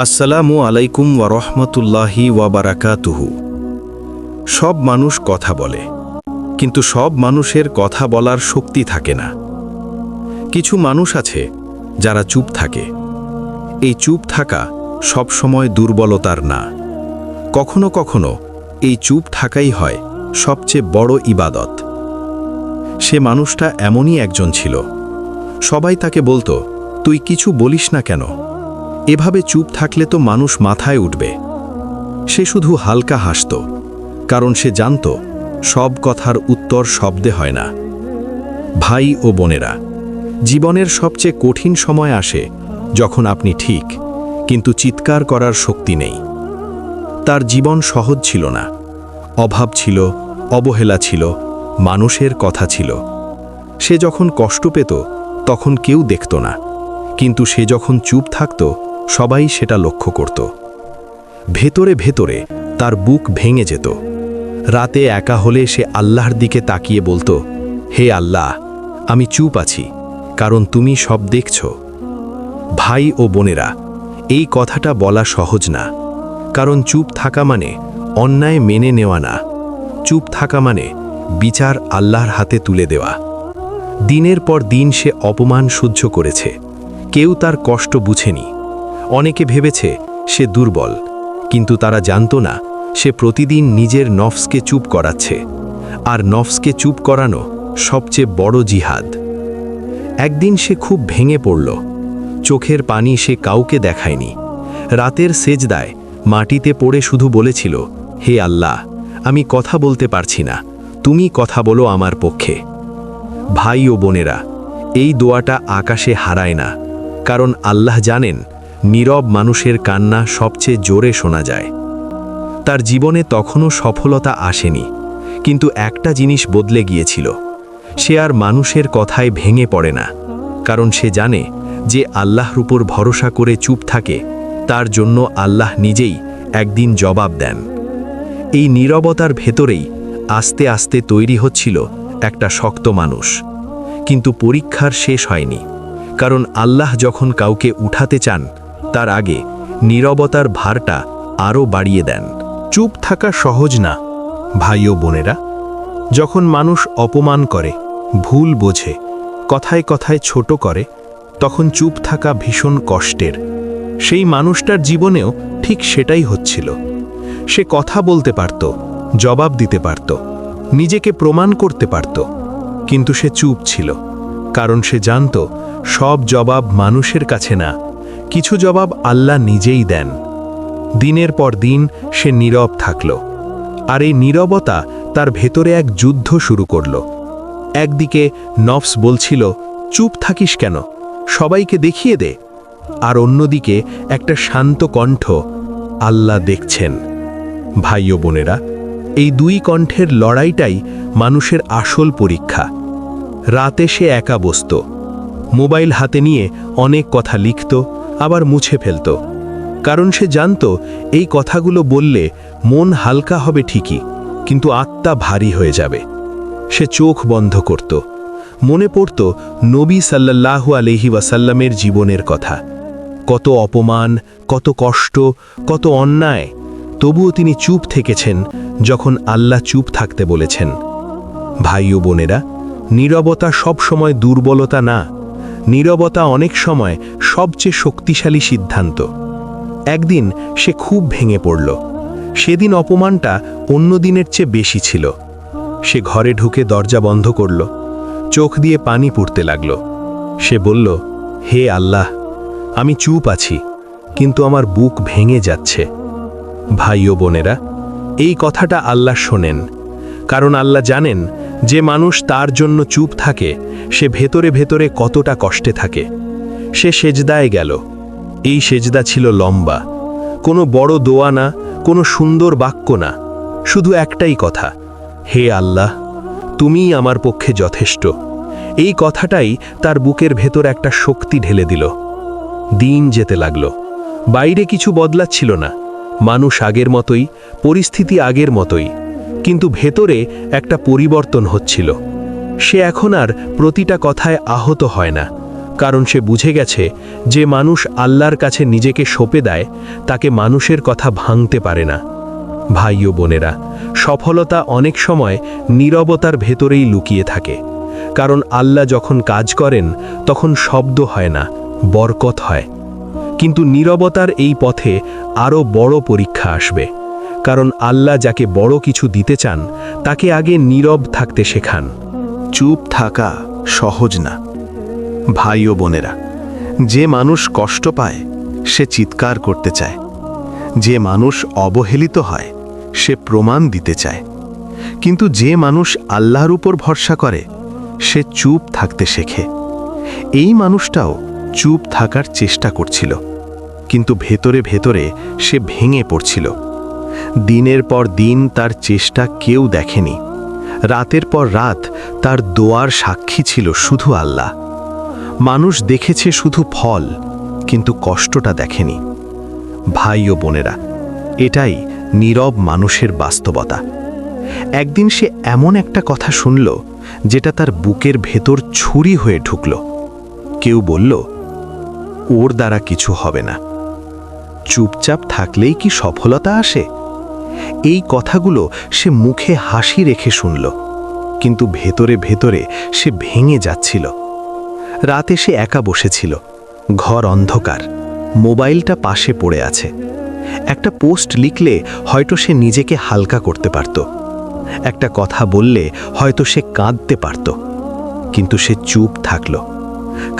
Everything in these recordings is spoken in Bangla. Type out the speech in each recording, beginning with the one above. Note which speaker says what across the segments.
Speaker 1: আসসালামু আলাইকুম ওয়ারহমতুল্লাহি ওয়াবারাকাতুহু সব মানুষ কথা বলে, কিন্তু সব মানুষের কথা বলার শক্তি থাকে না। কিছু মানুষ আছে যারা চুপ থাকে। এই চুপ থাকা সব সময় দুর্বলতার না। কখনো কখনো এই চুপ থাকাই হয় সবচেয়ে বড় ইবাদত। সে মানুষটা এমনই একজন ছিল। সবাই তাকে বলতো, তুই কিছু বলিস না কেন? এভাবে চুপ থাকলে তো মানুষ মাথায় উঠবে। সে শুধু হালকা হাসত, কারণ সে জানত, সব কথার উত্তর শব্দে হয় না। ভাই ও বোনেরা, জীবনের সবচেয়ে কঠিন সময় আসে যখন আপনি ঠিক, কিন্তু চিৎকার করার শক্তি নেই। তার জীবন সহজ ছিল না, অভাব ছিল, অবহেলা ছিল, মানুষের কথা ছিল। সে যখন কষ্ট পেত, তখন কেউ দেখত না, কিন্তু সে যখন চুপ থাকত সবাই সেটা লক্ষ্য করত। ভেতরে ভেতরে তার বুক ভেঙে যেত। রাতে একা হলে সে আল্লাহর দিকে তাকিয়ে বলতো, হে আল্লাহ, আমি চুপ আছি, কারণ তুমি সব দেখছ। ভাই ও বোনেরা, এই কথাটা বলা সহজ না। কারণ চুপ থাকা মানে অন্যায় মেনে নেওয়া না। চুপ থাকা মানে বিচার আল্লাহর হাতে তুলে দেওয়া। দিনের পর দিন সে অপমান সহ্য করেছে। কেউ তার কষ্ট বুঝেনি। অনেকে ভেবেছে সে দুর্বল, কিন্তু তারা জানত না, সে প্রতিদিন নিজের নফসকে চুপ করাচ্ছে। আর নফসকে চুপ করানো সবচেয়ে বড় জিহাদ। একদিন সে খুব ভেঙে পড়ল। চোখের পানি সে কাউকে দেখায়নি। রাতের সেজদায় মাটিতে পড়ে শুধু বলেছিল, হে আল্লাহ, আমি কথা বলতে পারছি না, তুমি কথা বলো আমার পক্ষে। ভাই ও বোনেরা, এই দোয়াটা আকাশে হারায় না, কারণ আল্লাহ জানেন নীরব মানুষের কান্না সবচেয়ে জোরে শোনা যায়। তার জীবনে তখনও সফলতা আসেনি, কিন্তু একটা জিনিস বদলে গিয়েছিল। সে আর মানুষের কথায় ভেঙে পড়ে না, কারণ সে জানে যে আল্লাহর উপর ভরসা করে চুপ থাকে, তার জন্য আল্লাহ নিজেই একদিন জবাব দেন। এই নীরবতার ভেতরেই আস্তে আস্তে তৈরি হচ্ছিল একটা শক্ত মানুষ। কিন্তু পরীক্ষার শেষ হয়নি, কারণ আল্লাহ যখন কাউকে উঠাতে চান তার আগে নীরবতার ভারটা আরও বাড়িয়ে দেন। চুপ থাকা সহজ না, ভাই ও বোনেরা। যখন মানুষ অপমান করে, ভুল বোঝে, কথায় কথায় ছোট করে, তখন চুপ থাকা ভীষণ কষ্টের। সেই মানুষটার জীবনেও ঠিক সেটাই হচ্ছিল। সে কথা বলতে পারত, জবাব দিতে পারত, নিজেকে প্রমাণ করতে পারত, কিন্তু সে চুপ ছিল, কারণ সে জানত সব জবাব মানুষের কাছে না কিছু জবাব আল্লাহ নিজেই দেন। দিনের পর দিন সে নীরব থাকল, আর এই নীরবতা তার ভেতরে এক যুদ্ধ শুরু করল। একদিকে নফস বলছিল, চুপ থাকিস কেন? সবাইকে দেখিয়ে দে। আর অন্যদিকে একটা শান্ত কণ্ঠ আল্লাহ দেখছেন। ভাই ও বোনেরা, এই দুই কণ্ঠের লড়াইটাই মানুষের আসল পরীক্ষা। রাতে সে একা বসত, মোবাইল হাতে নিয়ে অনেক কথা লিখত আবার মুছে ফেলত। কারণ সে জানত, এই কথাগুলো বললে মন হালকা হবে ঠিকই, কিন্তু আত্মা ভারী হয়ে যাবে। সে চোখ বন্ধ করত। মনে পড়ত নবী সাল্লাল্লাহু আলহি ওয়াসাল্লামের জীবনের কথা। কত অপমান, কত কষ্ট, কত অন্যায়, তবুও তিনি চুপ থেকেছেন যখন আল্লাহ চুপ থাকতে বলেছেন। ভাই ও বোনেরা, নীরবতা সবসময় দুর্বলতা না নীরবতা অনেক সময় সবচেয়ে শক্তিশালী সিদ্ধান্ত। একদিন সে খুব ভেঙে পড়ল। সেদিন অপমানটা অন্য দিনের চেয়ে বেশি ছিল। সে ঘরে ঢুকে দরজা বন্ধ করল। চোখ দিয়ে পানি পড়তে লাগল। সে বলল, হে আল্লাহ, আমি চুপ আছি, কিন্তু আমার বুক ভেঙে যাচ্ছে। ভাই ও বোনেরা, এই কথাটা আল্লাহ শোনেন, কারণ আল্লাহ জানেন যে মানুষ তার জন্য চুপ থাকে, সে ভেতরে ভেতরে কতটা কষ্টে থাকে। সে সেজদায় গেল। এই সেজদা ছিল লম্বা। কোনো বড় দোয়া না, কোনো সুন্দর বাক্য না। শুধু একটাই কথা, হে আল্লাহ, তুমিই আমার পক্ষে যথেষ্ট। এই কথাটাই তার বুকের ভেতর একটা শক্তি ঢেলে দিল। দিন যেতে লাগল। বাইরে কিছু বদলাচ্ছিল না। মানুষ আগের মতোই, পরিস্থিতি আগের মতোই। কিন্তু ভেতরে একটা পরিবর্তন হচ্ছিল। সে এখন আর প্রতিটা কথায় আহত হয় না,
Speaker 2: কারণ সে বুঝে গেছে যে মানুষ আল্লাহর কাছে নিজেকে সঁপে দেয়, তাকে মানুষের কথা ভাঙতে পারে না। ভাই ও বোনেরা, সফলতা অনেক সময় নীরবতার ভেতরেই লুকিয়ে থাকে, কারণ আল্লাহ যখন কাজ করেন, তখন শব্দ হয় না, বরকত হয়। কিন্তু নীরবতার এই পথে আরও বড় পরীক্ষা আসবে। কারণ আল্লাহ যাকে বড় কিছু দিতে চান, তাকে আগে নীরব থাকতে শেখান।
Speaker 1: চুপ থাকা সহজ না। ভাই ও বোনেরা, যে মানুষ কষ্ট পায়, সে চিৎকার করতে চায়। যে মানুষ অবহেলিত হয়, সে প্রমাণ দিতে চায়। কিন্তু যে মানুষ আল্লাহর উপর ভরসা করে, সে চুপ থাকতে শেখে। এই মানুষটাও চুপ থাকার চেষ্টা করছিল, কিন্তু ভেতরে ভেতরে সে ভেঙে পড়ছিল। দিনের পর দিন তার চেষ্টা কেউ দেখেনি। রাতের পর রাত তার দোয়ার সাক্ষী ছিল শুধু আল্লাহ। মানুষ দেখেছে শুধু ফল, কিন্তু কষ্টটা দেখেনি। ভাই ও বোনেরা, এটাই নীরব মানুষের বাস্তবতা। একদিন সে এমন একটা কথা শুনল, যেটা তার বুকের ভেতর ছুরি হয়ে ঢুকল। কেউ বলল, ওর দ্বারা কিছু হবে না। চুপচাপ থাকলেই কি সফলতা আসে? এই কথাগুলো সে মুখে হাসি রেখে শুনল, কিন্তু ভেতরে ভেতরে সে ভেঙে যাচ্ছিল। রাতে সে একা বসেছিল, ঘর অন্ধকার, মোবাইলটা পাশে পড়ে আছে। একটা পোস্ট লিখলে হয়তো সে নিজেকে হালকা করতে পারত। একটা কথা বললে হয়তো সে কাঁদতে পারত, কিন্তু সে চুপ থাকল,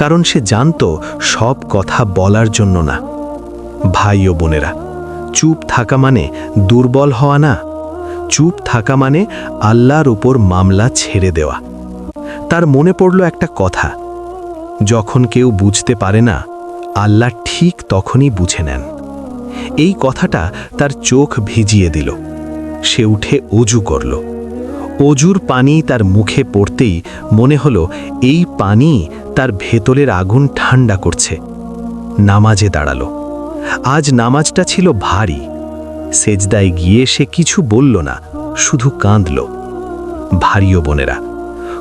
Speaker 1: কারণ সে জানত সব কথা বলার জন্য না। ভাই ও বোনেরা চুপ থাকা মানে দুর্বল হওয়া না। চুপ থাকা মানে আল্লাহর উপর মামলা ছেড়ে দেওয়া। তার মনে পড়ল একটা কথা। যখন কেউ বুঝতে পারে না, আল্লাহ ঠিক তখনই বুঝে নেন। এই কথাটা তার চোখ ভিজিয়ে দিল। সে উঠে অজু করল। অজুর পানি তার মুখে পড়তেই মনে হলো এই পানি তার ভেতরের আগুন ঠান্ডা করছে। নামাজে দাঁড়াল। আজ নামাজটা ছিল ভারী। সেজদায় গিয়ে সে কিছু বলল না, শুধু কাঁদল। ভারীও বোনেরা,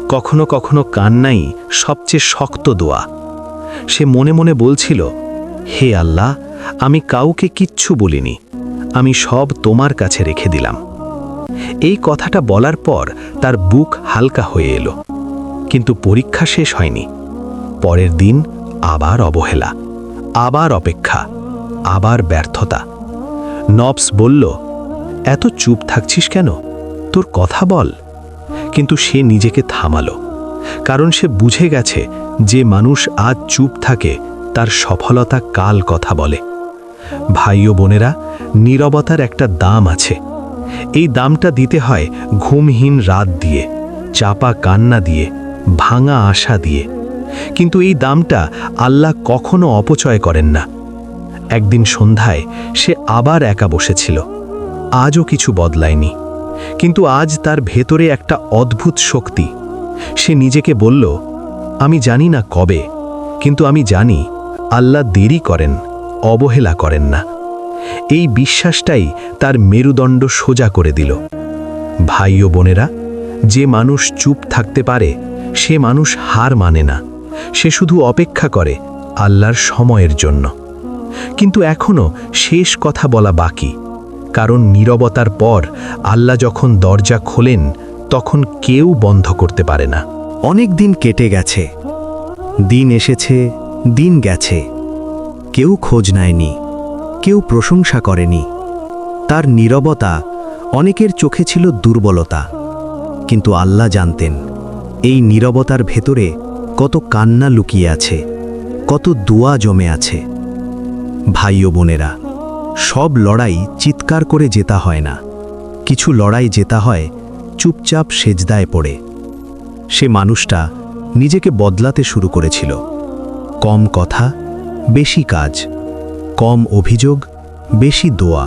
Speaker 1: কখনো কখনো কান্নাই সবচেয়ে শক্ত দোয়া। সে মনে মনে বলছিল, হে আল্লাহ, আমি কাউকে কিচ্ছু বলিনি, আমি সব তোমার কাছে রেখে দিলাম। এই কথাটা বলার পর তার বুক হালকা হয়ে এলো। কিন্তু পরীক্ষা শেষ হয়নি। পরের দিন আবার অবহেলা, আবার অপেক্ষা। আবার ব্যর্থতা। নবস বলল, এত চুপ থাকছিস কেন? তোর কথা বল। কিন্তু সে নিজেকে থামালো, কারণ সে বুঝে গেছে যে মানুষ আজ চুপ থাকে, তার সফলতা কাল কথা বলে। ভাই ও বোনেরা, নীরবতার একটা দাম আছে। এই দামটা দিতে হয় ঘুমহীন রাত দিয়ে, চাপা কান্না দিয়ে, ভাঙা আশা দিয়ে। কিন্তু এই দামটা আল্লাহ কখনো অপচয় করেন না। একদিন সন্ধ্যায় সে আবার একা বসেছিল। আজও কিছু বদলায়নি। কিন্তু আজ তার ভেতরে একটা অদ্ভুত শক্তি। সে নিজেকে বলল, আমি জানি না কবে, কিন্তু আমি জানি আল্লাহ দেরি করেন, অবহেলা করেন না। এই বিশ্বাসটাই তার মেরুদণ্ড সোজা করে দিল। ভাই ও বোনেরা, যে মানুষ চুপ থাকতে পারে, সে মানুষ হার মানে না। সে শুধু অপেক্ষা করে আল্লাহর সময়ের জন্য। কিন্তু এখনও শেষ কথা বলা বাকি। কারণ নীরবতার পর আল্লাহ যখন দরজা খোলেন, তখন কেউ বন্ধ করতে পারে না।
Speaker 3: অনেক দিন কেটে গেছে। দিন এসেছে, দিন গেছে। কেউ খোঁজ নেয়নি, কেউ প্রশংসা করেনি। তার নীরবতা অনেকের চোখে ছিল দুর্বলতা। কিন্তু আল্লাহ জানতেন, এই নীরবতার ভেতরে কত কান্না লুকিয়ে আছে, কত দোয়া জমে আছে। ভাই ও বোনেরা, সব লড়াই চিৎকার করে জেতা হয় না। কিছু লড়াই জেতা হয়, চুপচাপ সেজদায় পড়ে। সে মানুষটা নিজেকে বদলাতে শুরু করেছিল। কম কথা, বেশি কাজ, কম অভিযোগ, বেশি দোয়া।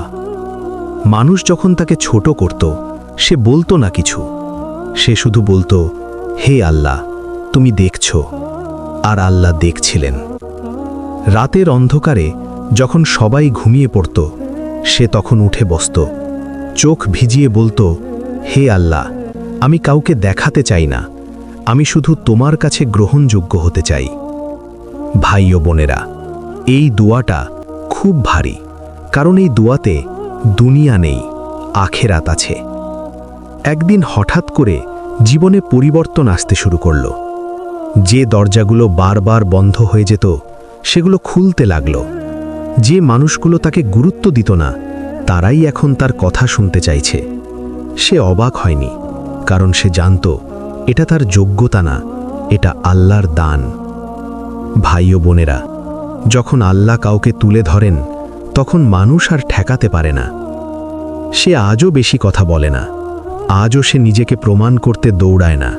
Speaker 3: মানুষ যখন তাকে ছোট করত, সে বলতো না কিছু। সে শুধু বলতো, হে আল্লাহ, তুমি দেখছ, আর আল্লাহ দেখছিলেন। রাতের অন্ধকারে যখন সবাই ঘুমিয়ে পড়ত, সে তখন উঠে বসত। চোখ ভিজিয়ে বলতো, হে আল্লাহ, আমি কাউকে দেখাতে চাই না। আমি শুধু তোমার কাছে গ্রহণযোগ্য হতে চাই। ভাই ও বোনেরা, এই দোয়াটা খুব ভারী, কারণ এই দোয়াতে দুনিয়া নেই, আখেরাত আছে। একদিন হঠাৎ করে জীবনে পরিবর্তন আসতে শুরু করল। যে দরজাগুলো বারবার বন্ধ হয়ে যেত, সেগুলো খুলতে লাগল। যে মানুষগুলো তাকে গুরুত্ব দিত না, তারাই এখন তার কথা শুনতে চাইছে। সে অবাক হয়নি, কারণ সে জানত, এটা তার যোগ্যতা না, এটা আল্লাহর দান। ভাই ও বোনেরা, যখন আল্লাহ কাউকে তুলে ধরেন, তখন মানুষ আর ঠেকাতে পারে না। সে আজও বেশি কথা বলে না, আজও সে নিজেকে প্রমাণ করতে দৌড়ায় না,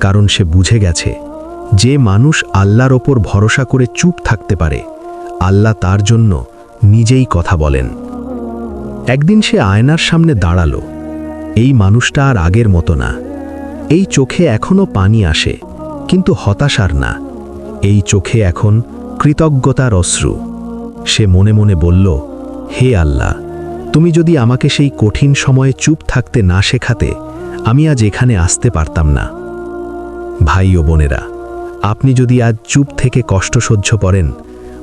Speaker 3: কারণ সে বুঝে গেছে, যে মানুষ আল্লাহর ওপর ভরসা করে চুপ থাকতে পারে আল্লাহ তার জন্য নিজেই কথা বলেন। একদিন সে আয়নার সামনে দাঁড়াল। এই মানুষটা আর আগের মতো না। এই চোখে এখনও পানি আসে, কিন্তু হতাশার না। এই চোখে এখন কৃতজ্ঞতার অশ্রু। সে মনে মনে বলল, হে আল্লাহ, তুমি যদি আমাকে সেই কঠিন সময়ে চুপ থাকতে না শেখাতে, আমি আজ এখানে আসতে পারতাম না। ভাই ও বোনেরা, আপনি যদি আজ চুপ থেকে কষ্ট সহ্য করেন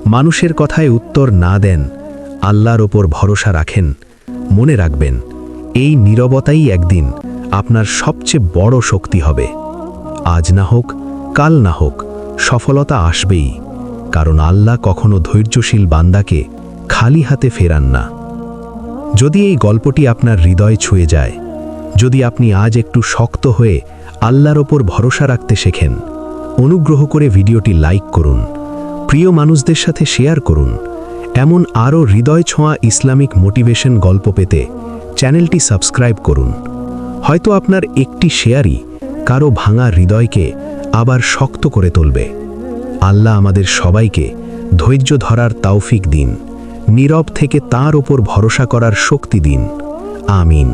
Speaker 3: মানুষের কথায় উত্তর না দেন, আল্লাহর ওপর ভরসা রাখেন, মনে রাখবেন, এই নীরবতাই একদিন আপনার সবচেয়ে বড় শক্তি হবে। আজ না হোক, কাল না হোক, সফলতা আসবেই, কারণ আল্লাহ কখনো ধৈর্যশীল বান্দাকে খালি হাতে ফেরান না। যদি এই গল্পটি আপনার হৃদয় ছুঁয়ে যায়, যদি আপনি আজ একটু শক্ত হয়ে আল্লাহর ওপর ভরসা রাখতে শেখেন, অনুগ্রহ করে ভিডিওটি লাইক করুন। প্রিয় মানুষদের সাথে শেয়ার করুন। এমন আরও হৃদয় ছোঁয়া ইসলামিক মোটিভেশন গল্প পেতে চ্যানেলটি সাবস্ক্রাইব করুন। হয়তো আপনার একটি শেয়ারই কারও ভাঙা হৃদয়কে আবার শক্ত করে তুলবে। আল্লাহ আমাদের সবাইকে ধৈর্য ধরার তাওফিক দিন। নীরব থেকে তার ওপর ভরসা করার শক্তি দিন। আমিন।